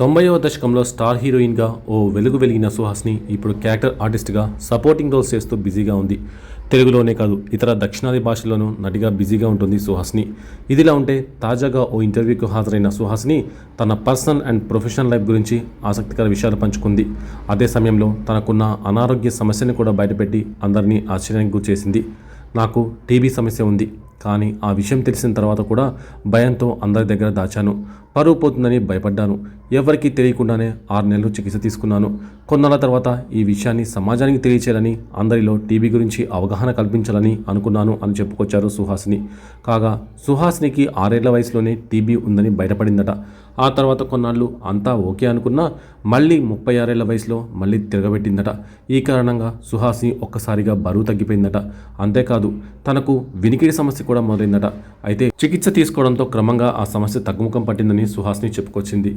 తొంభైవ దశకంలో స్టార్ హీరోయిన్గా ఓ వెలుగు వెలిగిన సుహాస్ని ఇప్పుడు క్యారెక్టర్ ఆర్టిస్ట్గా సపోర్టింగ్ రోల్స్ చేస్తూ బిజీగా ఉంది. తెలుగులోనే కాదు ఇతర దక్షిణాది భాషల్లోనూ నటిగా బిజీగా ఉంటుంది సుహాస్ని. ఇదిలా ఉంటే తాజాగా ఓ ఇంటర్వ్యూకి హాజరైన సుహాస్ని తన పర్సనల్ అండ్ ప్రొఫెషనల్ లైఫ్ గురించి ఆసక్తికర విషయాలు పంచుకుంది. అదే సమయంలో తనకున్న అనారోగ్య సమస్యను కూడా బయటపెట్టి అందరినీ ఆశ్చర్యానికి గురిచేసింది. నాకు టీబీ సమస్య ఉంది కానీ ఆ విషయం తెలిసిన తర్వాత కూడా భయంతో అందరి దగ్గర దాచాను. పరువు పోతుందని భయపడ్డాను. ఎవరికీ తెలియకుండానే ఆరు నెలలు చికిత్స తీసుకున్నాను. కొన్నాళ్ళ తర్వాత ఈ విషయాన్ని సమాజానికి తెలియచేయాలని అందరిలో టీబీ గురించి అవగాహన కల్పించాలని అనుకున్నాను అని చెప్పుకొచ్చారు సుహాసిని. కాగా సుహాసినికి ఆరేళ్ళ వయసులోనే టీబీ ఉందని బయటపడిందట. ఆ తర్వాత కొన్నాళ్ళు అంతా ఓకే అనుకున్నా మళ్ళీ ముప్పై ఆరేళ్ళ వయసులో మళ్ళీ తిరగబెట్టిందట. ఈ కారణంగా సుహాసిని ఒక్కసారిగా బరువు తగ్గిపోయిందట. అంతేకాదు తనకు వినికిడి సమస్య కూడా మొదలైందట. అయితే చికిత్స తీసుకోవడంతో క్రమంగా ఆ సమస్య తగ్గుముఖం పట్టిందని సుహాస్ని చెప్పుకొచ్చింది